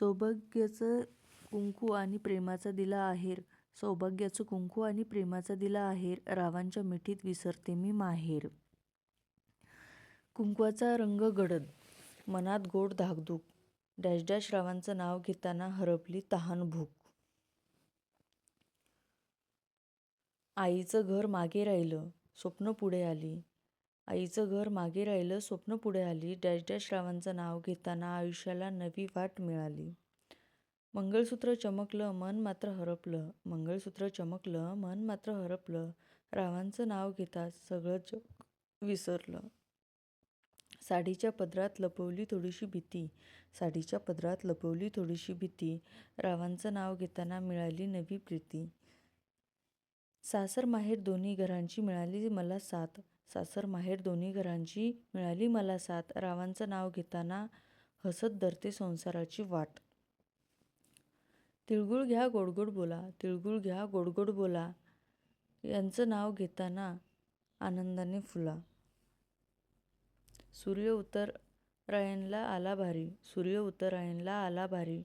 सौभाग्याचं कुंकू आणि प्रेमाचा दिला आहेर. सौभाग्याचं कुंकू आणि प्रेमाचा दिला आहेर. रावांच्या मिठीत विसरते मी माहेर. कुंकवाचा रंग गडद. मनात गोड धाकधूक. डॅश डॅश रावांचं नाव घेताना हरपली तहान भूक. आईचं घर मागे राहिलं. स्वप्न पुढे आली. आईचं घर मागे राहिलं स्वप्न पुढे आली. डॅश डॅश रावांचं नाव घेताना आयुष्याला नवी वाट मिळाली. मंगळसूत्र चमकलं मन मात्र हरपलं. मंगळसूत्र चमकलं मन मात्र हरपलं. रावांचं नाव घेताच सगळं जग विसरलं. साडीच्या पदरात लपवली थोडीशी भीती. साडीच्या पदरात लपवली थोडीशी भीती. रावांचं नाव घेताना मिळाली नवी प्रीती. सासर माहेर दोन्ही घरांची मिळाली मला साथ. सासर माहेर दोन्ही घरांची मिळाली मला साथ. रावांचं नाव घेताना हसत धरते संसाराची वाट. तिळगुळ घ्या गोडगोड बोला. तिळगुळ घ्या गोडगोड बोला. यांचं नाव घेताना आनंदाने फुला. सूर्य उत्तरायणला आला भारी. सूर्य उत्तरायणला आला भारी.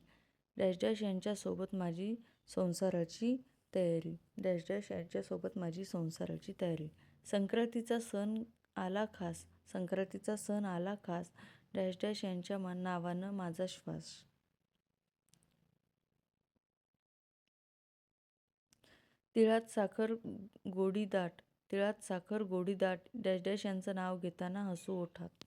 डॅश डॅश यांच्यासोबत माझी संसाराची तयारी. डॅश डॅश यांच्यासोबत माझी संसाराची तयारी. संक्रांतीचा सण आला खास. संक्रांतीचा सण आला खास. डॅश डॅश यांच्या मा नावानं माझा श्वास. तिळात साखर गोडी दाट तिळात साखर गोडी दाट डॅश डॅश यांचं नाव घेताना हसू ओठात.